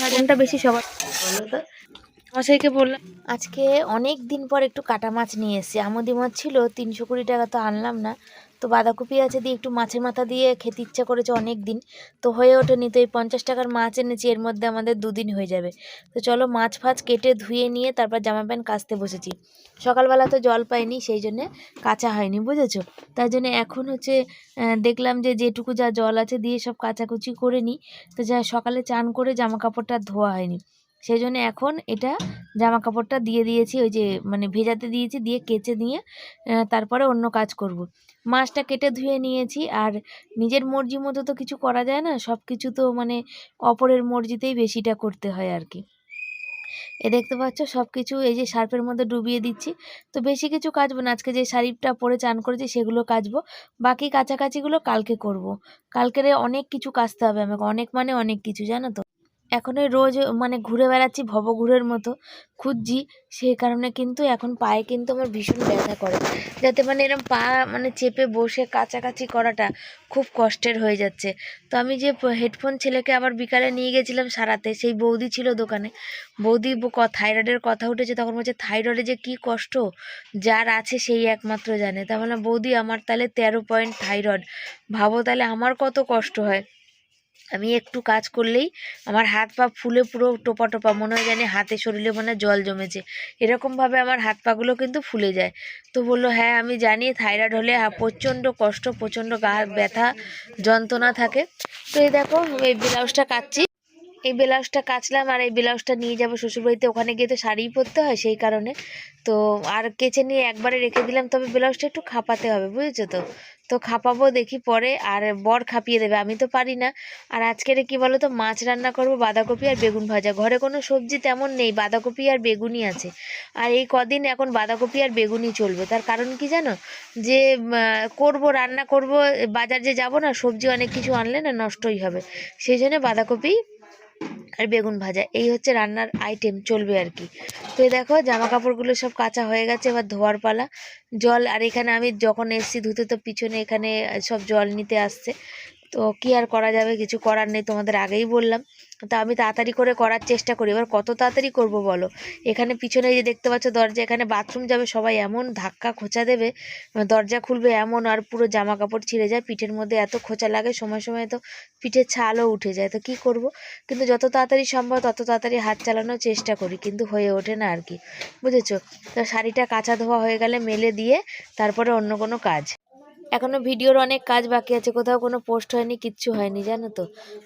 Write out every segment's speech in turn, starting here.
ভাজাটা বেশি সবার? বলো তো। মশাইকে বললাম। আজকে অনেক দিন পর একটু কাটা মাছ নিয়ে এসেছি। আমদি মাছ ছিল তিনশো কুড়ি টাকা তো আনলাম না। তো বাঁধাকপি আছে দিয়ে একটু মাছের মাথা দিয়ে খেতে ইচ্ছা করেছে অনেক দিন তো হয়ে ওঠেনি তো এই পঞ্চাশ টাকার মাছ এনেছি, এর মধ্যে আমাদের দুদিন হয়ে যাবে। তো চলো মাছ ফাছ কেটে ধুয়ে নিয়ে তারপর জামা প্যান্ট কাচতে বসেছি। সকালবেলা তো জল পাইনি, সেই জন্যে কাঁচা হয়নি, বুঝেছ? তাই জন্য এখন হচ্ছে দেখলাম যে যেটুকু যা জল আছে দিয়ে সব কাচাকুচি করে নিই। তো যা সকালে চান করে জামা কাপড়টা ধোয়া হয়নি। সেই জন্য এখন এটা জামা কাপড়টা দিয়ে দিয়েছি, ওই যে মানে ভেজাতে দিয়েছি, দিয়ে কেচে নিয়ে তারপরে অন্য কাজ করব। মাছটা কেটে ধুয়ে নিয়েছি। আর নিজের মর্জি মতো তো কিছু করা যায় না সব কিছু তো মানে অপরের মর্জিতেই বেশিটা করতে হয় আর কি এ দেখতে পাচ্ছ সব কিছু এই যে সার্ফের মধ্যে ডুবিয়ে দিচ্ছি। তো বেশি কিছু কাচবো না, আজকে যে শাড়িটা পরে চান করেছি সেগুলো কাচবো। বাকি কাচাকাচিগুলো কালকে করব। কালকেরে অনেক কিছু কাচতে হবে আমাকে, অনেক মানে অনেক কিছু, জানো তো? এখন ওই রোজ মানে ঘুরে বেড়াচ্ছি ভবঘুরের মতো খুঁজছি, সেই কারণে কিন্তু এখন পায়ে কিন্তু আমার ভীষণ ব্যথা করে। যাতে মানে এরকম পা মানে চেপে বসে কাছাকাছি করাটা খুব কষ্টের হয়ে যাচ্ছে। তো আমি যে হেডফোন ছেলেকে আবার বিকালে নিয়ে গেছিলাম সারাতে, সেই বৌদি ছিল দোকানে। বৌদি থাইরয়েডের কথা উঠেছে, তখন বলছে থাইরয়েডে যে কী কষ্ট, যার আছে সেই একমাত্র জানে। তা বললাম, বৌদি, আমার তাহলে তেরো পয়েন্ট থাইরয়েড ভাবো তাহলে আমার কত কষ্ট হয়? আমি একটু কাজ করলেই আমার হাত পা ফুলে পুরো টোপা টোপা, মনে হয় জানি হাতে শরীরে মনে জল জমেছে। এরকমভাবে আমার হাত পাগুলো কিন্তু ফুলে যায়। তো বলল হ্যাঁ আমি জানি থাইরয়েড হলে প্রচণ্ড কষ্ট, প্রচণ্ড গা ব্যথা, যন্ত্রণা থাকে। তো এই দেখো, এই ব্লাউজটা কাচ্ছি এই ব্লাউজটা কাচলাম আর এই ব্লাউজটা নিয়ে যাব শ্বশুরবাড়িতে। ওখানে গিয়ে তো শাড়িই পরতে হয় সেই কারণে। তো আর কেচে নিয়ে একবারে রেখে দিলাম, তবে ব্লাউজটা একটু খাপাতে হবে, বুঝেছ তো? তো খাপাবো দেখি পরে, আর বর খাপিয়ে দেবে, আমি তো পারি না। আর আজকের কি বলো তো মাছ রান্না করব বাঁধাকপি আর বেগুন ভাজা। ঘরে কোনো সবজি তেমন নেই, বাঁধাকপি আর বেগুনই আছে। আর এই কদিন এখন বাঁধাকপি আর বেগুনই চলবে। তার কারণ কি জানো? যে করব, রান্না করব, বাজার যে যাব না, সবজি অনেক কিছু আনলে না নষ্টই হবে। সেই জন্য বাঁধাকপি আর বেগুন ভাজা, এই হচ্ছে রান্নার আইটেম চলবে আর কি। তো দেখো জামা কাপড়গুলো সব কাঁচা হয়ে গেছে, এবার ধোয়ার পালা। জল, আর এখানে আমি যখন এসছি ধুতে, তো পিছনে এখানে সব জল নিতে আসছে। তো কি আর করা যাবে, কিছু করার নেই, তোমাদের আগেই বললাম। তা আমি তাড়াতাড়ি করে করার চেষ্টা করি। এবার কত তাড়াতাড়ি করব বলো? এখানে পিছনে যে দেখতে পাচ্ছ দরজা, এখানে বাথরুম যাবে, সবাই এমন ধাক্কা খোঁচা দেবে, দরজা খুলবে এমন আর পুরো জামা কাপড় ছিঁড়ে যায়, পিঠের মধ্যে এত খোঁচা লাগে, সময় সময় তো পিঠের ছালও উঠে যায়। তো কি করব? কিন্তু যত তাড়াতাড়ি সম্ভব তত তাড়াতাড়ি হাত চালানোর চেষ্টা করি, কিন্তু হয়ে ওঠে না আর কি। বুঝেছ? তো শাড়িটা কাঁচা ধোয়া হয়ে গেলে মেলে দিয়ে তারপরে অন্য কোনো কাজ। এখনও ভিডিওর অনেক কাজ বাকি আছে কোথাও কোনো পোস্ট হয়নি কিচ্ছু হয়নি জানো তো?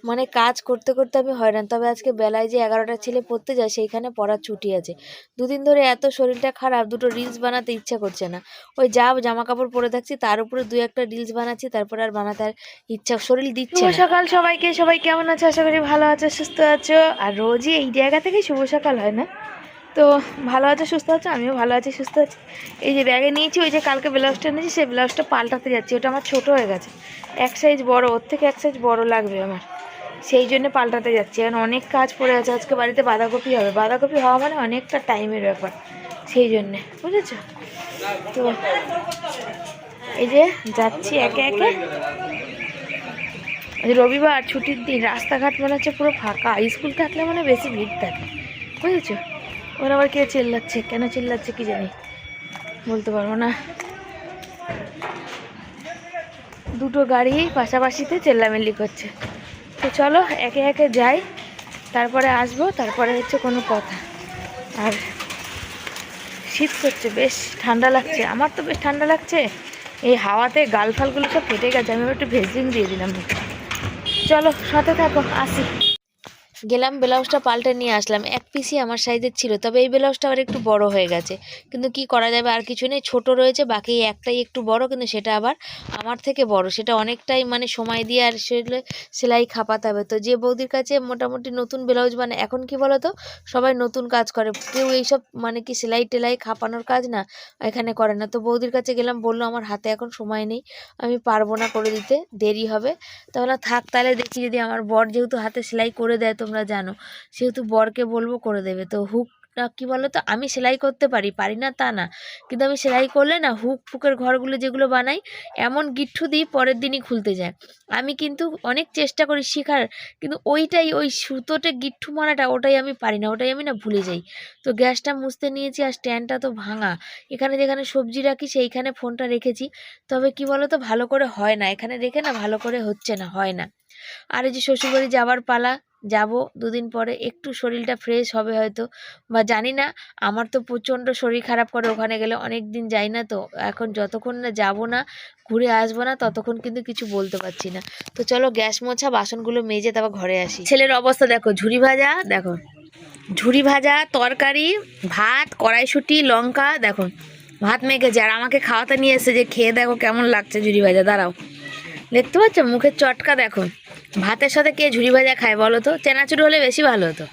মানে কাজ করতে করতে আমি হয়রান তবে আজকে বেলায় যে এগারোটা ছেলে পড়তে যায় সেইখানে পড়ার ছুটি আছে। দুদিন ধরে এত শরীরটা খারাপ দুটো রিলস বানাতে ইচ্ছা করছে না। ওই যা জামা কাপড় পরে থাকছি তার উপরে দু একটা রিলস বানাচ্ছি তারপর আর বানাতে আর ইচ্ছা শরীর দিচ্ছে শুভ সকাল সবাইকে সবাই কেমন আছে? আশা করি ভালো আছো সুস্থ আছো। আর রোজই এই জায়গা থেকেই শুভ সকাল হয় না? তো ভালো আছে, সুস্থ আছো? আমিও ভালো আছি, সুস্থ আছি। এই যে ব্যাগে নিয়েছি, ওই যে কালকে ব্লাউজটা নিয়েছি সেই ব্লাউজটা পাল্টাতে যাচ্ছি। ওটা আমার ছোট হয়ে গেছে। এক সাইজ বড়, ওর থেকে এক সাইজ বড় লাগবে আমার। সেই জন্য পাল্টাতে যাচ্ছি। এখন অনেক কাজ পড়ে আছে। আজকে বাড়িতে বাঁধাকপি হবে। বাঁধাকপি হওয়া মানে অনেকটা টাইমের ব্যাপার। সেই জন্যে। বুঝেছ? তো এই যে যাচ্ছি একে একে। রবিবার, ছুটির দিন। রাস্তাঘাট মনে হচ্ছে পুরো ফাঁকা। স্কুল থাকলে মানে বেশি ভিড় থাকে। বুঝেছ? ওর আবার কে চিল্লাচ্ছে? কেন চিল্লাচ্ছে কি জানি? বলতে পারব না। দুটো গাড়ি পাশাপাশিতে চেল্লামেল্লি করছে। তো চলো, একে একে যাই। তারপরে আসব, তারপরে হচ্ছে কোনো কথা। আর শীত করছে, বেশ ঠান্ডা লাগছে। আমার তো বেশ ঠান্ডা লাগছে। এই হাওয়াতে গাল ফালগুলো সব ফেটে গেছে, আমি একটু ভেজলিন দিয়ে দিলাম। চলো, সাথে থাকো, আসি। গেলাম, ব্লাউজটা পাল্টে নিয়ে আসলাম। এক পিসই আমার সাইজের ছিল, তবে এই ব্লাউজটা আবার একটু বড় হয়ে গেছে। কিন্তু কি করা যাবে, আর কিছু নেই, ছোট রয়েছে, বাকি একটাই একটু বড়, কিন্তু সেটা আবার আমার থেকে বড়। সেটা অনেকটাই মানে সময় দিয়ে আর সেলে সেলাই খাপাতে হবে। তো যে বৌদির কাছে মোটামুটি নতুন ব্লাউজ মানে এখন কি বলো তো সবাই নতুন কাজ করে। কেউ এইসব মানে কি সেলাই টেলাই খাপানোর কাজ না, এখানে করে না। তো বৌদির কাছে গেলাম, বলল, আমার হাতে এখন সময় নেই, আমি পারব না করে দিতে, দেরি হবে। তাহলে থাক, তাহলে দেখি যদি আমার বর যেহেতু হাতে সেলাই করে দেয় তোমরা জানো। সেহেতু বরকে বলব করে দেবে। তো হুক না কী বলো তো আমি সেলাই করতে পারি পারি না তা না। কিন্তু আমি সেলাই করলে না হুক ফুকের ঘরগুলো যেগুলো বানাই, এমন গিট্টু দিই পরের দিনই খুলতে যায়। আমি কিন্তু অনেক চেষ্টা করি শেখার, কিন্তু ওইটাই, ওই সুতোতে গিট্টু মারাটা ওটাই আমি পারি না, ওটাই আমি না ভুলে যাই। তো গ্যাসটা মুছতে নিয়েছি আর স্ট্যান্ডটা তো ভাঙা। এখানে যেখানে সবজি রাখি সেইখানে ফোনটা রেখেছি। তবে কি বলো তো ভালো করে হয় না। এখানে রেখে না ভালো করে হচ্ছে না, হয় না। আর এই যে শ্বশুরবাড়ি যাওয়ার পালা যাব দুদিন পরে, একটু শরীরটা ফ্রেশ হবে হয়তো। বা জানি না, আমার তো প্রচণ্ড শরীর খারাপ করে ওখানে গেলে অনেক দিন যাই না তো, এখন যতক্ষণ না যাব না, ঘুরে আসব না, ততক্ষণ কিন্তু কিছু বলতে পারছি না। তো চলো গ্যাস মোছা, বাসনগুলো মেজে তারপর ঘরে আসি। ছেলের অবস্থা দেখো, ঝুড়ি ভাজা, দেখো। ঝুড়ি ভাজা, তরকারি, ভাত, কড়াইশুঁটি, লঙ্কা, দেখো। ভাত মেখেছে, আর আমাকে খাওয়াতে নিয়ে এসে যে, খেয়ে দেখো কেমন লাগছে ঝুড়ি ভাজা, দাঁড়াও। দেখতে পাচ্ছ? মুখের চটকা দেখো। ভাতের সাথে কে ঝুড়ি ভাজা খায় বলো তো? চেনাচুরি হলে বেশি ভালো হতো।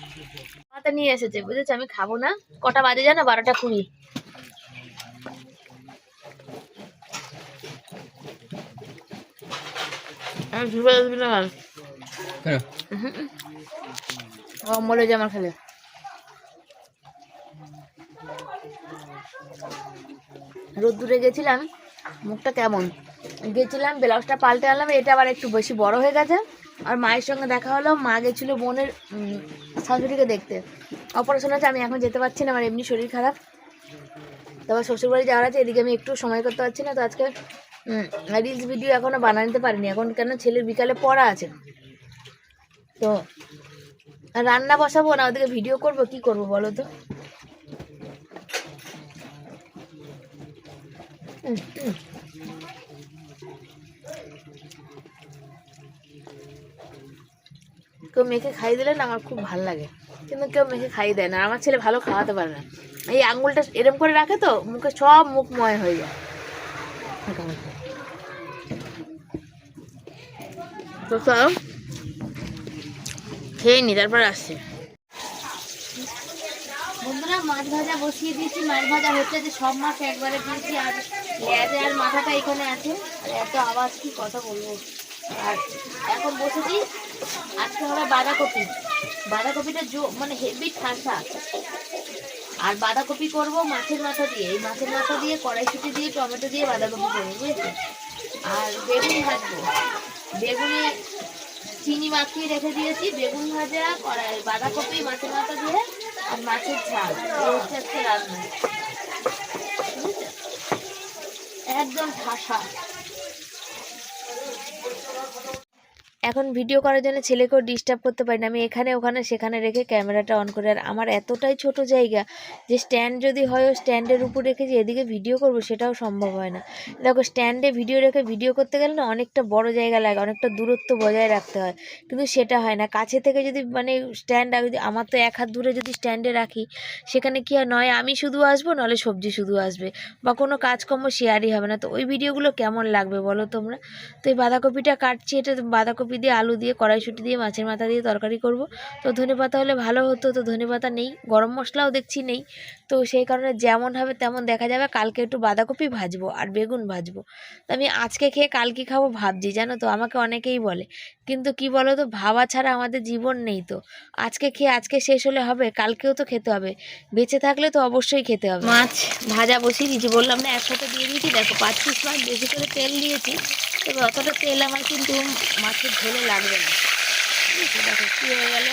খাওয়াতে নিয়ে এসেছে বুঝেছ? আমি খাব না। কটা বাজে জানো? বারোটা কুড়ি। খেলে। রোদ্দুরে গেছিলাম মুখটা কেমন? গেছিলাম ব্লাউজটা পাল্টে আনলাম এটা আবার একটু বেশি বড় হয়ে গেছে। আর মায়ের সঙ্গে দেখা হলো মা গেছিল বোনের শাশুড়িকে দেখতে। অপারেশন আছে আমি এখন যেতে পারছি না আমার এমনি শরীর খারাপ। তারপর শ্বশুরবাড়ি যাওয়ার আছে এদিকে আমি একটু সময় করতে পারছি না তো আজকে রিলস ভিডিও এখনও বানাতে পারিনি। এখন কেন ছেলের বিকালে পড়া আছে? তো রান্না বসাবো না ওদিকে ভিডিও করব কি করব বলো তো? উম, কেউ মেখে খাইয়ে দিলে না আমার খুব ভালো লাগে। কিন্তু কেউ মেখে খাইয়ে দেয় না। আমার ছেলে ভালো খাওয়াতে পারে না। এই আঙুলটা এরম করে রাখে তো, মুখে সব মুখময় হয়ে যায়। তো চলো, খেয়ে নি, তারপর আসছে। বন্ধুরা, মাছ ভাজা বসিয়ে দিয়েছি। মাছ ভাজা হচ্ছে যে সব মাছ একবারে দিয়েছি। আর লেজে আর মাথাটা এখানে আছে। আর এত আওয়াজ কি কথা বলব। আর এখন বসেছি। আজকে হবে বাঁধাকপি। বাঁধাকপিটা জো মানে হেভি ঠাসা আর বাঁধাকপি করব মাছের মাথা দিয়ে। এই মাছের মাথা দিয়ে, কড়াইশুটি দিয়ে, টমেটো দিয়ে বাঁধাকপি করব, বুঝেছ? আর বেগুন ভাজবো। বেগুনে চিনি মাখিয়ে রেখে দিয়েছি। বেগুন ভাজা, কড়াই, বাঁধাকপি, মাছের মাথা দিয়ে, আর মাছের ঝাল। হচ্ছে আজকে রান্না। একদম ঠাসা। এখন ভিডিও করার জন্য ছেলেকেও ডিস্টার্ব করতে পারি না। আমি এখানে, ওখানে, সেখানে রেখে ক্যামেরাটা অন করে। আর আমার এতটাই ছোট জায়গা যে স্ট্যান্ড যদি হয় স্ট্যান্ডের উপর রেখে যে এদিকে ভিডিও করব, সেটাও সম্ভব হয় না। দেখো স্ট্যান্ডে ভিডিও রেখে ভিডিও করতে গেলে না অনেকটা বড় জায়গা লাগে, অনেকটা দূরত্ব বজায় রাখতে হয়। কিন্তু সেটা হয় না। কাছে থেকে যদি মানে স্ট্যান্ড আমার তো এক হাত দূরে যদি স্ট্যান্ডে রাখি, সেখানে কি হয় নয়, আমি শুধু আসব নাহলে সবজি শুধু আসবে বা কোনো কাজকর্ম শেয়ারই হবে না। তো ওই ভিডিওগুলো কেমন লাগবে বলো তোমরা? তো এই বাঁধাকপিটা কাটছি, এটা বাঁধাকপি দিয়ে, আলু দিয়ে, কড়াইশুঁটি দিয়ে, মাছের মাথা দিয়ে তরকারি করব। তো ধনে পাতা হলে ভালো হতো, তো ধনে পাতা নেই, গরম মশলাও দেখছি নেই। তো সেই কারণে যেমন হবে তেমন দেখা যাবে, কালকে একটু বাঁধাকপি ভাজবো আর বেগুন ভাজবো। তো আমি আজকে খেয়ে কালকে খাব ভাবছি, জানো তো, আমাকে অনেকেই বলে কিন্তু কি বলো তো ভাবা ছাড়া আমাদের জীবন নেই তো। আজকে খেয়ে আজকে শেষ হলে হবে, কালকেও তো খেতে হবে। বেঁচে থাকলে তো অবশ্যই খেতে হবে। মাছ ভাজা বসিয়ে দিয়েছি, বললাম না, একসাথে দিয়ে দিয়েছি, দেখো পাঁচ পিস মাছ, বেশি করে তেল দিয়েছি। তবে অতটা তেল আমার কিন্তু মাছের ঝোলে লাগবে না। বুঝেছ? দেখো কী হয়ে গেল?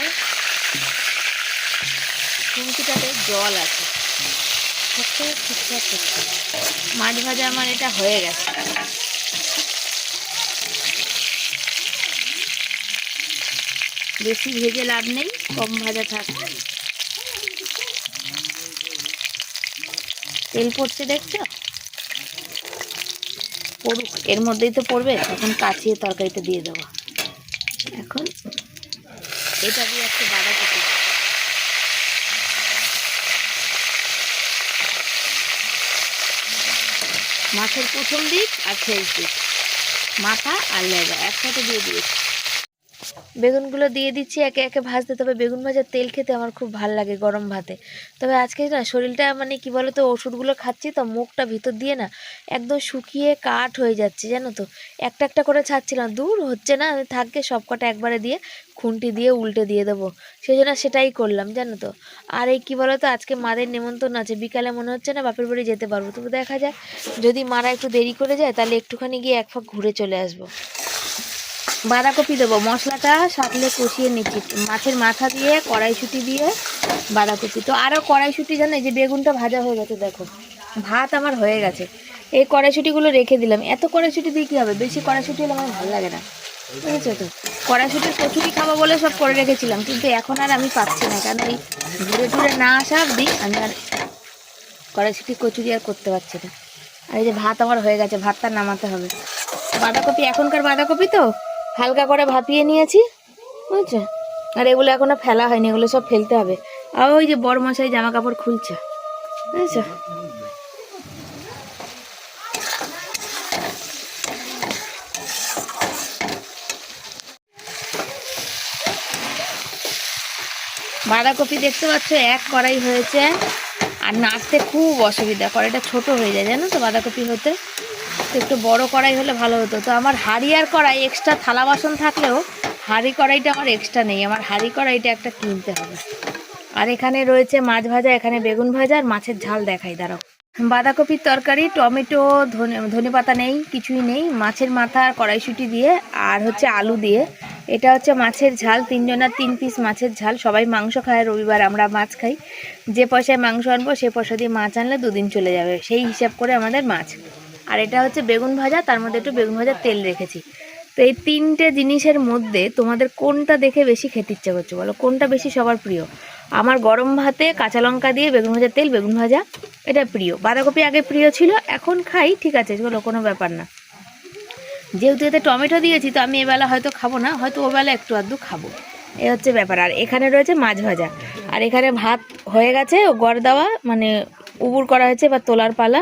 ফুলকিটাতে জল আছে। ঠিকঠাক ঠিকঠাক মাছ ভাজা আমার এটা হয়ে গেছে। বেশি ভেজে লাভ নেই, কম ভাজা থাক। তেল পড়ছে দেখছ? পড়ুক, এর মধ্যেই তো পড়বে, তখন কাচিয়ে তরকারিটা দিয়ে দেবো। এখন এটা দিয়ে একটা বাঁধাকপি মাছের প্রথম দিক আর শেষ দিক। মাথা আর লেজা, একসাথে দিয়ে দিয়েছি। বেগুনগুলো দিয়ে দিচ্ছি, একে একে ভাজতে। তবে বেগুন ভাজার তেল খেতে আমার খুব ভালো লাগে গরম ভাতে। তবে আজকে না শরীরটা মানে কি বলো তো ওষুধগুলো খাচ্ছি তো, মুখটা ভিতর দিয়ে না একদম শুকিয়ে কাঠ হয়ে যাচ্ছে, জানো তো। একটা একটা করে ছাড়ছিলাম, দূর হচ্ছে না থাকবে সব কটা একবারে দিয়ে খুন্তি দিয়ে উল্টে দিয়ে দেবো। সেই জন্য সেটাই করলাম, জানো তো। আর এই কী বলো তো আজকে মাদের নেমন্তন্ন আছে, বিকালে মনে হচ্ছে না বাপের বাড়ি যেতে পারব। তবু দেখা যায় যদি মারা একটু দেরি করে যায়, তাহলে একটুখানি গিয়ে এক ফাঁক ঘুরে চলে আসব। বাঁধাকপি দেবো। মশলাটা সাতলে কষিয়ে নিচ্ছি। মাছের মাথা দিয়ে, কড়াইশুঁটি দিয়ে বাঁধাকপি। তো আরও কড়াইশুঁটি জানো যে বেগুনটা ভাজা হয়ে গেছে, দেখো। ভাত আমার হয়ে গেছে। এই কড়াইশুঁটিগুলো রেখে দিলাম। এত কড়াইশুঁটি দিয়ে কী হবে? বেশি কড়াইশুঁটি হলে আমার ভালো লাগে না। বুঝেছ তো? কড়াইশুঁটির কচুরি খাব বলে সব করে রেখেছিলাম, কিন্তু এখন আর আমি পাচ্ছি না। কারণ এই ঘুরে ঘুরে না আসা অবধি আমি আর কড়াইশুঁটি, কচুরি আর করতে পারছি না। আর এই যে ভাত আমার হয়ে গেছে, ভাতটা নামাতে হবে। বাঁধাকপি, এখনকার বাঁধাকপি তো? হালকা করে ভাপিয়ে নিয়েছি, বুঝছ? আর এগুলো এখনও ফেলা হয়নি, এগুলো সব ফেলতে হবে। আর ওই যে বড় মশাই জামা কাপড় খুলছে, বুঝছ? বাঁধাকপি দেখতে পাচ্ছ, এক কড়াই হয়েছে। আর নাড়তে খুব অসুবিধা, কড়াইটা ছোট হয়ে যায়, জানো তো, বাঁধাকপি হতে। তো একটু বড় কড়াই হলে ভালো হতো। তো আমার হাঁড়ি আর কড়াই এক্সট্রা থালা বাসন থাকলেও হাঁড়ি কড়াইটা আমার এক্সট্রা নেই। আমার হাঁড়ি কড়াইটা একটা কিনতে হবে। আর এখানে রয়েছে মাছ ভাজা, এখানে বেগুন ভাজা আর মাছের ঝাল দেখাই, দাঁড়াও। বাঁধাকপির তরকারি, টমেটো, ধনে পাতা নেই, কিছুই নেই। মাছের মাথা আর কড়াইশুঁটি দিয়ে আর হচ্ছে আলু দিয়ে। এটা হচ্ছে মাছের ঝাল তিনজনের তিন পিস মাছের ঝাল। সবাই মাংস খায়, রবিবার আমরা মাছ খাই। যে পয়সায় মাংস আনব, সে পয়সা দিয়ে মাছ আনলে দুদিন চলে যাবে। সেই হিসাব করে আমাদের মাছ। আর এটা হচ্ছে বেগুন ভাজা, তার মধ্যে একটু বেগুন ভাজার তেল রেখেছি। তো এই তিনটে জিনিসের মধ্যে তোমাদের কোনটা দেখে বেশি খেতে ইচ্ছে করছে বলো? কোনটা বেশি সবার প্রিয়? আমার গরম ভাতে কাঁচা লঙ্কা দিয়ে বেগুন ভাজার তেল, বেগুন ভাজা, এটা প্রিয়। বাঁধাকপি আগে প্রিয় ছিল, এখন খাই, ঠিক আছে বলো কোনো ব্যাপার না। যেহেতু এতে টমেটো দিয়েছি, তো আমি এবেলা হয়তো খাব না, হয়তো ওবেলা একটু আধটু খাব। এ হচ্ছে ব্যাপার। আর এখানে রয়েছে মাছ ভাজা। আর এখানে ভাত হয়ে গেছে গড় দেওয়া মানে উবুর করা হয়েছে বা তোলার পালা।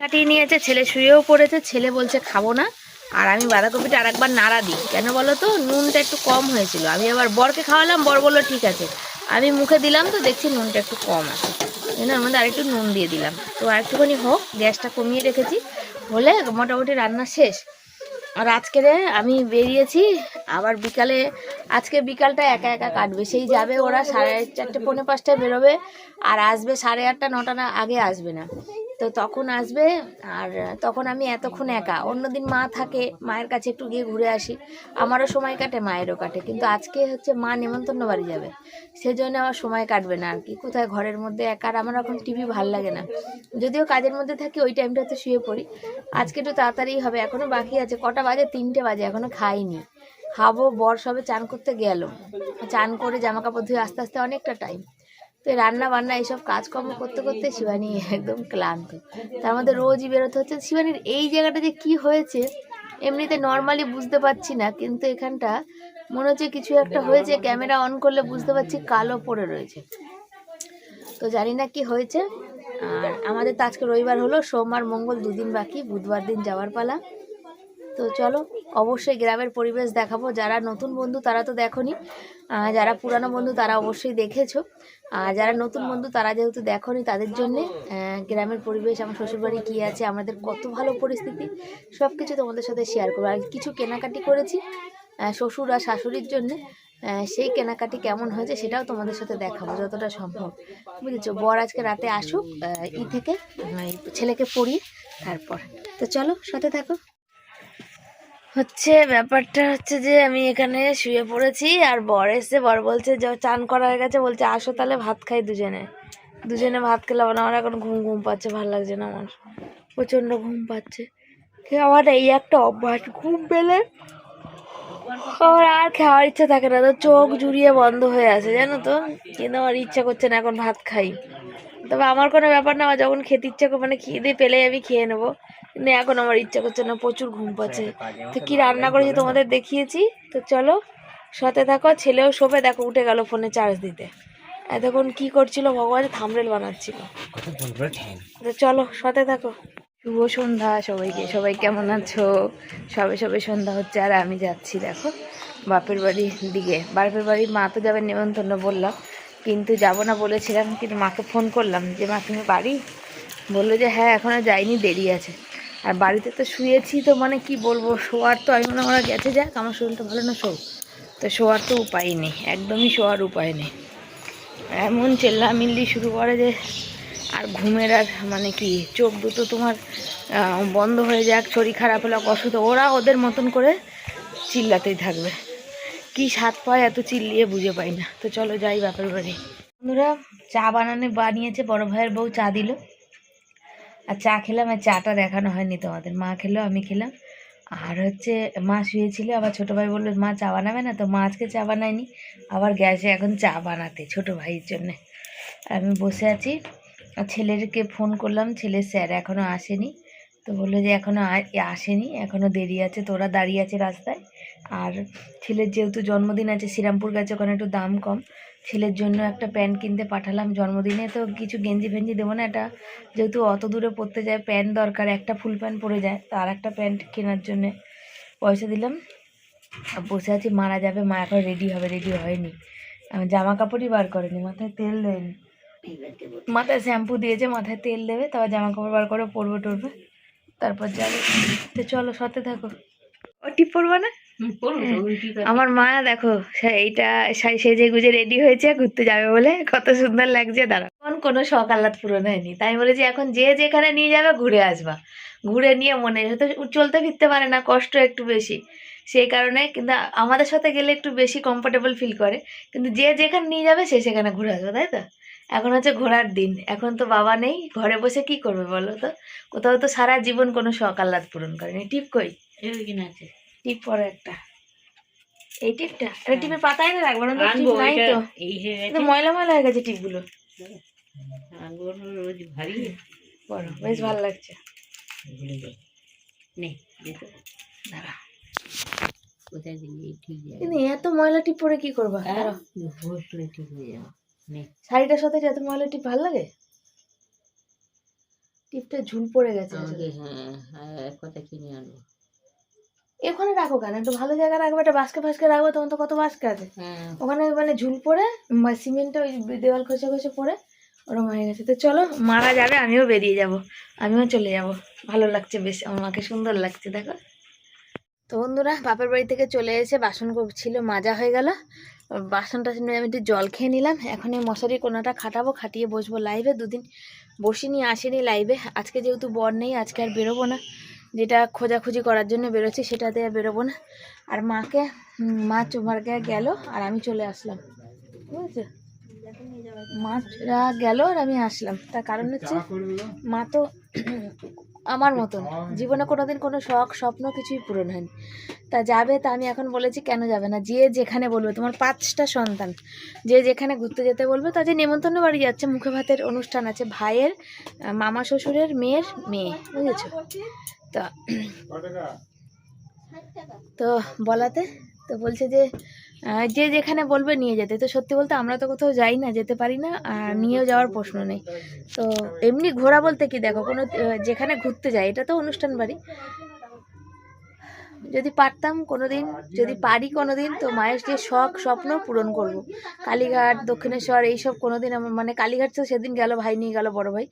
কাটিয়ে নিয়েছে, ছেলে শুয়েও পড়েছে, ছেলে বলছে, খাব না। আর আমি বাঁধাকপিটা আর একবার নাড়া দিই। কেন বলো তো? নুনটা একটু কম হয়েছিল। আমি আবার বরকে খাওয়ালাম, বর বলল, ঠিক আছে। আমি মুখে দিলাম তো, দেখছি নুনটা একটু কম আছে। এই ওর মধ্যে আরেকটু নুন দিয়ে দিলাম। তো আরেকটুখানি হোক, গ্যাসটা কমিয়ে রেখেছি। হলে মোটামুটি রান্না শেষ। আর আজকে আমি বেরিয়েছি। আবার বিকালে, আজকে বিকালটা একা একা কাটবে। সেই যাবে ওরা সাড়ে চারটে, পৌনে পাঁচটায় বেরোবে। আর আসবে সাড়ে আটটা, নটা না, আগে আসবে না। তো তখন আসবে আর তখন আমি এতক্ষণ একা। অন্যদিন মা থাকে, মায়ের কাছে একটু গিয়ে ঘুরে আসি। আমারও সময় কাটে, মায়েরও কাটে। কিন্তু আজকে হচ্ছে মা নেমন্তন্ন বাড়ি যাবে। সেজন্য আমার সময় কাটবে না আর কি। কোথায় ঘরের মধ্যে একা আর আমার এখন টিভি ভালো লাগে না। যদিও কাজের মধ্যে থাকি, ওই টাইমটা টাইমটাতে শুয়ে পড়ি। আজকে একটু তাড়াতাড়ি হবে এখনও বাকি আছে। কটা বাজে? তিনটে বাজে এখনও খাইনি। খাব, বর সবে চান করতে গেল। চান করে জামা কাপড় ধুয়ে আস্তে আস্তে অনেকটা টাইম তো রান্না বান্না এইসব কাজকর্ম করতে করতে শিবানী একদম ক্লান্ত। তার মধ্যে রোজই বেরোতে হচ্ছে। শিবানীর এই জায়গাটা যে কি হয়েছে, এমনিতে নর্মালি বুঝতে পারছি না, কিন্তু এখানটা মনে হচ্ছে কিছু একটা হয়েছে, ক্যামেরা অন করলে বুঝতে পারছি কালো পড়ে রয়েছে। তো জানি না কি হয়েছে। আর আমাদের তো আজকে রবিবার হলো সোমবার মঙ্গল দুদিন বাকি, বুধবার দিন যাওয়ার পালা। তো চলো, অবশ্যই গ্রামের পরিবেশ দেখাবো। যারা নতুন বন্ধু, তারা তো দেখোনি। যারা পুরানো বন্ধু, তারা অবশ্যই দেখেছ। আর যারা নতুন বন্ধু, তারা যেহেতু দেখোনি, তাদের জন্যে গ্রামের পরিবেশ, আমার শ্বশুরবাড়ি কী আছে, আমাদের কত ভালো পরিস্থিতি সব কিছু তোমাদের সাথে শেয়ার করব। আর কিছু কেনাকাটি করেছি শ্বশুর আর শাশুড়ির জন্যে সেই কেনাকাটি কেমন হয়েছে, সেটাও তোমাদের সাথে দেখাবো, যতটা সম্ভব। বুঝেছ? বর আজকে রাতে আসুক ই থেকে ছেলেকে পড়িয়ে, তারপর। তো চলো, সাথে থাকো। হচ্ছে, ব্যাপারটা হচ্ছে যে আমি এখানে শুয়ে পড়েছি আর বর এসে বর বলছে যে চান করা হয়ে গেছে। বলছে, আসো তাহলে ভাত খাই দুজনে। দুজনে ভাত খেলাম না আমার এখন ঘুম ঘুম পাচ্ছে, ভালো লাগছে না আমার। প্রচণ্ড ঘুম পাচ্ছে। আমার এই একটা অভ্যাস, ঘুম পেলে আমার আর খাওয়ার ইচ্ছা থাকে না। তো চোখ জুড়িয়ে বন্ধ হয়ে আছে, জানো তো? কিন্তু আমার ইচ্ছা করছে না এখন ভাত খাই? তবে আমার কোনো ব্যাপার না, আমার যখন খেতে ইচ্ছা করে মানে খিদে পেলে আমি খেয়ে নেব। কিন্তু এখন আমার ইচ্ছা করছে না, প্রচুর ঘুম পাচ্ছে। তো কি রান্না করেছি তোমাদের দেখিয়েছি? তো চলো, সাথে থাকো, ছেলেও শোবে, দেখো উঠে গেল ফোনে চার্জ দিতে। এতক্ষণ কি করছিল, ভগবান থামরেল বানাচ্ছিল। তো চলো, সাথে থাকো। শুভ সন্ধ্যা সবাইকে, সবাই কেমন আছো? সবে সবে সন্ধ্যা হচ্ছে, আর আমি যাচ্ছি, দেখো, বাপের বাড়ির দিকে। বাপের বাড়ি মা তো যাবে নেমন্তন্ন বললাম। কিন্তু যাব না বলেছিলাম, কিন্তু মাকে ফোন করলাম যে, মা, তুমি বাড়ি? বলল যে হ্যাঁ এখনও যাইনি, দেরি আছে। আর বাড়িতে তো শুয়েছি তো মানে কি বলব, শোয়ার তো আমি মনে হয় গেছে যাক, আমার শরীরটা ভালো না শো তো শোয়ার তো উপায় নেই, একদমই শোয়ার উপায় নেই। এমন চেল্লামিল্লি শুরু করে যে, আর ঘুমের আর মানে কি, চোখ দুটো তোমার বন্ধ হয়ে যাক, শরীর খারাপ হলে অসুস্থ, ওরা ওদের মতন করে চিল্লাতেই থাকবে। কি স্বাদ পায় এত চিল্লিয়ে বুঝে পাই না। তো চলো যাই বাপের বাড়ি। বন্ধুরা, চা বানানো বানিয়েছে, বড় ভাইয়ের বউ চা দিল। আর চা খেলাম, আর চাটা দেখানো হয়নি তোমাদের। মা খেলো, আমি খেলাম। আর হচ্ছে, মা শুয়েছিল, আবার ছোটো ভাই বলল, মা চা বানাবে না? তো মা আজকে চা বানায়নি, আবার গ্যাসে এখন চা বানাতে, ছোটো ভাইয়ের জন্যে। আমি বসে আছি। আর ছেলেরকে ফোন করলাম ছেলের স্যার এখনও আসেনি। তো বলল যে এখনও আসেনি এখনও দেরি আছে, তোরা দাঁড়িয়ে আছে রাস্তায়। আর ছেলের যেহেতু জন্মদিন আছে, শ্রীরামপুর গেছে, ওখানে একটু দাম কম। ছেলের জন্য একটা প্যান্ট কিনতে পাঠালাম জন্মদিনে, তো কিছু গেঞ্জি ফেঞ্জি দেবো না এটা। যেহেতু অত দূরে পড়তে যায়, প্যান্ট দরকার, একটা ফুল প্যান্ট পরে যায়, তো আর একটা প্যান্ট কেনার জন্যে পয়সা দিলাম। আর বসে আছি, মারা যাবে, মা এখন রেডি হবে রেডি হয়নি। আমি জামা কাপড়ই বার করেনি, মাথায় তেল দেয়নি। মাথায় শ্যাম্পু দিয়েছে, মাথায় তেল দেবে, তারপর জামা কাপড় বার করে পরবে টরবে। তারপর যাবে। তো চলো, সাথে থাকো। ও টিপ পরবে না? আমার মা দেখো এইটা সেজে গুজে রেডি হয়েছে ঘুরতে যাবে বলে কত সুন্দর লাগছে দাঁড়া এখন কোনো শখ আহ্লাদ পূরণ হয়নি। তাই বলেছি এখন যে যেখানে নিয়ে যাবে ঘুরে আসবা। ঘুরে নিয়ে মনে হয়তো চলতে ফিরতে পারে না কষ্ট একটু বেশি। সেই কারণে কিন্তু আমাদের সাথে গেলে একটু বেশি কমফোর্টেবল ফিল করে। কিন্তু যে যেখানে নিয়ে যাবে সে সেখানে ঘুরে আসবে তাই তো? এখন হচ্ছে ঘোরার দিন। এখন তো বাবা নেই ঘরে বসে কি করবে বলো তো? কোথাও তো সারা জীবন কোনো শখ আহ্লাদ পূরণ করেনি। টিপ কই টিপ পরে একটা। এই টিপটা? এটা টিপের পাতায় না রাখব? না টিপ নাই তো। ময়লা ময়লা হয়ে গেছে টিপগুলো। বড় বেশ ভালো লাগছে। দাঁড়া। কিন্তু এত ময়লা টিপ পরে কি করবা? দাঁড়াও। শাড়িটার সাথে এত ময়লা টিপ ভালো লাগে? টিপটা ঝুল পড়ে গেছে। এখানে রাখো কেন? একটু ভালো জায়গায় রাখবে একটা বাসকে ফাসকে রাখব তখন তো কত বাসকে আছে। ওখানে মানে ঝুল পড়ে সিমেন্টটা ওই দেওয়াল খসে খসে পড়ে ওরম হয়ে গেছে। তো চলো মারা যাবে আমিও বেরিয়ে যাব। আমিও চলে যাব। ভালো লাগছে বেশ আমার মাকে সুন্দর লাগছে দেখো। তো বন্ধুরা বাপের বাড়ি থেকে চলে এসে বাসন ছিল মাজা হয়ে গেল। বাসন টাসন আমি একটু জল খেয়ে নিলাম। এখন এই মশারি কোনাটা খাটাবো খাটিয়ে বসবো লাইভে দুদিন বসিনি আসেনি লাইভে আজকে যেহেতু বর নেই আজকে আর বেরোবো না। যেটা খোঁজাখুঁজি করার জন্য বেরোচ্ছি সেটাতে আর বেরোবো না। আর মাকে মা চুমারকে গেল আর আমি চলে আসলাম। আছে? মারা গেল আর আমি আসলাম। তার কারণ হচ্ছে মা তো আমার মতন। জীবনে কোনোদিন কোনো শখ স্বপ্ন কিছুই পূরণ হয়নি। তা যাবে তা আমি এখন বলেছি কেন যাবে না? যে যেখানে বলবে তোমার পাঁচটা সন্তান। যে যেখানে ঘুরতে যেতে বলবে তা যে নেমন্তন্ন বাড়ি যাচ্ছে। মুখে ভাতের অনুষ্ঠান আছে। ভাইয়ের মামা শ্বশুরের মেয়ের মেয়ে। বুঝেছ? তা তো বলাতে তো বলছে যে যে যেখানে বলবে নিয়ে যেতে। তো সত্যি বলতে আমরা তো কোথাও যাই না, যেতে পারি না, আর নিয়েও যাওয়ার প্রশ্ন নেই। তো এমনি ঘোরা বলতে কি দেখো, কোনো যেখানে ঘুরতে যাই এটা তো অনুষ্ঠান বাড়ি। যদি পারতাম কোনো দিন যদি পারি কোনো দিন তো মায়ের যে শখ, স্বপ্ন পূরণ করব। কালীঘাট, দক্ষিণেশ্বর, এইসব কোনো দিন আমার মানে কালীঘাট তো সেদিন গেল ভাই, নিয়ে গেল বড় ভাই।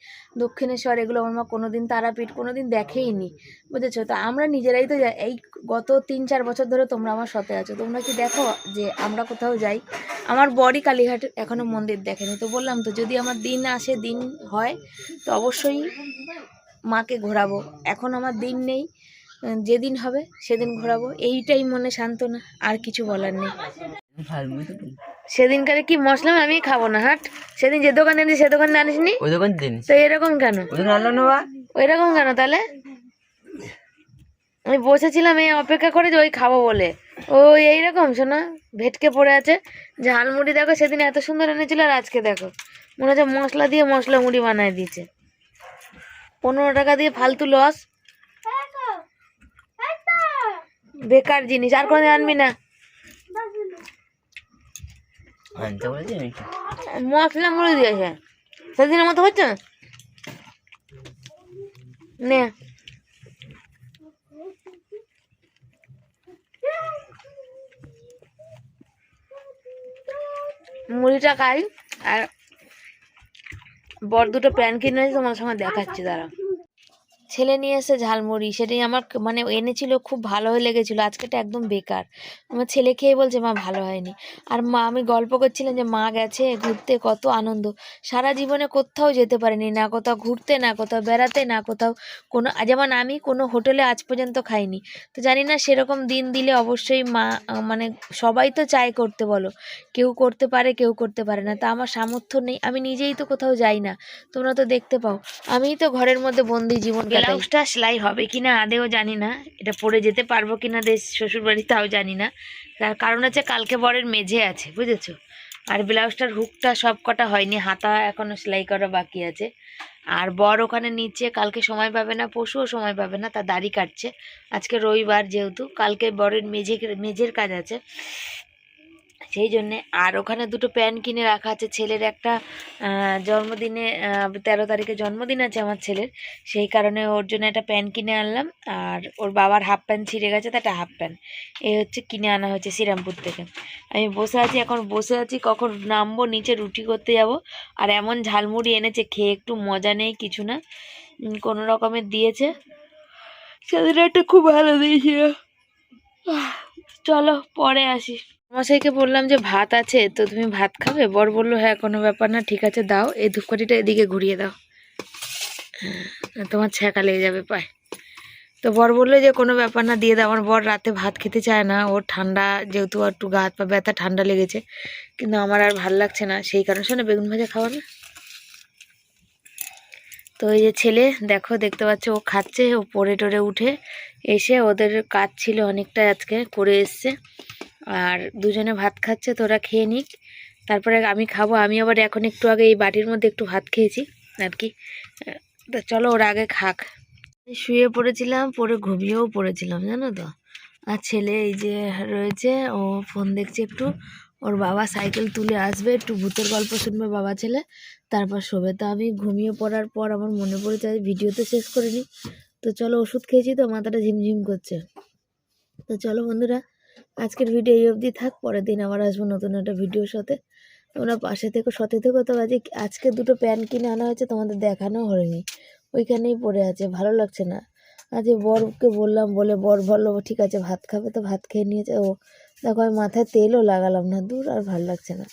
দক্ষিণেশ্বর, এগুলো আমার মা কোনো দিন তারাপীঠ কোনো দিন দেখেই নি বুঝেছ? তো আমরা নিজেরাই তো এই গত তিন চার বছর ধরে তোমরা আমার সাথে আছো। তোমরা কি দেখো যে আমরা কোথাও যাই? আমার বড়ি কালীঘাট এখনও মন্দির দেখেনি। তো বললাম তো, যদি আমার দিন আসে, দিন হয়, তো অবশ্যই মাকে ঘোরাবো। এখন আমার দিন নেই। যেদিন হবে সেদিন ঘোরাবো। এইটাই মনে সান্ত্বনা আর কিছু বলার নেই। সেদিনকারে কি মশলা আমি খাব না হাট? সেদিন যে দোকানে আনিস সে দোকানে আনিস নি ওই দোকান দিন। তো এরকম কেন? ওই দোকান আনলো না বা? ওই রকম কেন তাহলে? আমি বসেছিলাম এই অপেক্ষা করে যে ওই খাব বলে। ও এইরকম শোনা ভেটকে পড়ে আছে। ঝালমুড়ি দেখো সেদিন এত সুন্দর এনেছিল আর আজকে দেখো। মনে হচ্ছে মশলা দিয়ে মশলা মুড়ি বানায় দিয়েছে। পনেরো টাকা দিয়ে ফালতু লস। বেকার জিনিস আর কোনো আনবি না। মশলা মুড়ি দিয়েছে। সেদিনের মতো হচ্ছে? না। নে মুড়িটা খাই আর বড় দুটো প্যান কিনে তোমার সঙ্গে দেখাচ্ছি দাঁড়া ছেলে নিয়ে এসে ঝালমুড়ি, সেটাই আমার মানে এনেছিল, খুব ভালো হয়ে লেগেছিল আজকেটা একদম বেকার। আমার ছেলে খেয়ে বলছে, মা, ভালো হয়নি। আর মা, আমি গল্প করছিলাম যে, মা গেছে ঘুরতে, কত আনন্দ। সারা জীবনে কোথাও যেতে পারিনি, না কোথাও ঘুরতে, না কোথাও বেড়াতে, না কোথাও কোনো, যেমন আমি কোনো হোটেলে আজ পর্যন্ত খাইনি। তো জানি না, সেরকম দিন দিলে অবশ্যই মা মানে সবাই তো চায় করতে বলো। কেউ করতে পারে, কেউ করতে পারে না। তা আমার সামর্থ্য নেই, আমি নিজেই তো কোথাও যাই না। তোমরা তো দেখতে পাও। আমিই তো ঘরের মধ্যে বন্দি জীবন ব্লাউজটা সেলাই হবে কিনা আদেও জানি না। এটা পরে যেতে পারব কিনা দেশ শ্বশুর বাড়ি তাও জানি না। তার কারণ হচ্ছে কালকে বরের মেঝে আছে, বুঝেছ? আর ব্লাউজটার হুকটা সব কটা হয়নি, হাতা এখনও সেলাই করা বাকি আছে। আর বর ওখানে নিচে কালকে সময় পাবে না পশুও সময় পাবে না, তার দাড়ি কাটছে। আজকে রবিবার যেহেতু, কালকে বরের মেঝে মেঝের কাজ আছে। সেই জন্যে আর ওখানে দুটো প্যান্ট কিনে রাখা আছে। ছেলের একটা জন্মদিনে তেরো তারিখে জন্মদিন আছে আমার ছেলের। সেই কারণে ওর জন্য একটা প্যান্ট কিনে আনলাম। আর ওর বাবার হাফ প্যান্ট ছিঁড়ে গেছে তো একটা হাফ প্যান্ট। এই হচ্ছে কিনে আনা হয়েছে শ্রীরামপুর থেকে। আমি বসে আছি, এখন বসে আছি, কখন নামবো, নিচে রুটি করতে যাব। আর এমন ঝালমুড়ি এনেছে, খেয়ে একটু মজা নেই, কিছু না। কোনো রকমের দিয়েছে। সেদিন একটা খুব ভালো দিয়েছিল। চলো, পরে আসি। মশাইকে বললাম যে, ভাত আছে, তো তুমি ভাত খাবে? বর বলল হ্যাঁ কোনো ব্যাপার না, ঠিক আছে, দাও। এই ধূপকাঠিটা এদিকে ঘুরিয়ে দাও। তোমার ছ্যাঁকা লেগে যাবে, পায়। তো বর বলল যে, কোনো ব্যাপার না, দিয়ে দাও। আমার বর রাতে ভাত খেতে চায় না। ওর ঠান্ডা, যেহেতু একটু গা হাত পা ব্যথা, ঠান্ডা লেগেছে। কিন্তু আমার আর ভালো লাগছে না। সেই কারণে শোনো, বেগুন ভাজা খাওয়া না। তো এই যে ছেলে, দেখো, দেখতে পাচ্ছ, ও খাচ্ছে, ও পরে টরে উঠে এসে ওদের কাজ ছিল অনেকটা আজকে, করে এসছে। আর দুজনে ভাত খাচ্ছে, তোরা খেয়ে নিক। তারপরে আমি খাব। আমি আবার এখন একটু আগে এই বাটির মধ্যে একটু ভাত খেয়েছি, আর কি। চলো ওরা আগে খাক। শুয়ে পড়েছিলাম পরে ঘুমিয়েও পড়েছিলাম, জানো তো? আর ছেলে এই যে রয়েছে, ও ফোন দেখছে একটু। ওর বাবা সাইকেল তুলে আসবে, একটু ভূতের গল্প শুনবে বাবা ছেলে। তারপর শোবে তো আমি ঘুমিয়ে পড়ার পর আমার মনে পড়েছে, আজ ভিডিও তো শেষ করিনি। তো চলো ওষুধ খেয়েছি তো, মাথাটা ঝিমঝিম করছে। তো চলো বন্ধুরা আজকের ভিডিও এই অবধি থাক, পরের দিন আবার আসব নতুন একটা ভিডিওর সাথে। তোমরা পাশে থেকে সতে থেকো। তো আজকে আজকে দুটো প্যান্ট কিনে আনা হয়েছে, তোমাদের দেখানো হয়নি। ওইখানেই পড়ে আছে, ভালো লাগছে না। আজকে বরকে বললাম, বলে, বর বলল, ঠিক আছে, ভাত খাবে তো, ভাত খেয়ে নিয়েছে। ও, দেখো, আমি মাথায় তেলও লাগালাম না, দূর আর ভালো লাগছে না।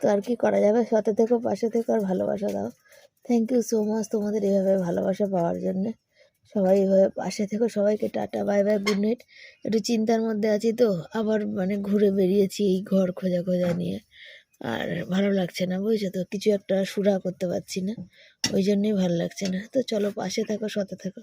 তো আর কি করা যাবে? সাথে থেকো, পাশে থেকো, আর ভালোবাসা দাও। থ্যাংক ইউ সো মাচ তোমাদের এইভাবে ভালোবাসা পাওয়ার জন্যে। সবাই এভাবে পাশে থেকো, সবাইকে tata, bye bye, good night. একটু চিন্তার মধ্যে আছি তো, আবার মানে ঘুরে বেরিয়েছি এই ঘর খোঁজা খোঁজা নিয়ে। আর ভালো লাগছে না, বুঝছ তো? কিছু একটা সুরা করতে পারছি না, ওই জন্যই ভালো লাগছে না। তো চলো পাশে থাকো, সাথে থাকো।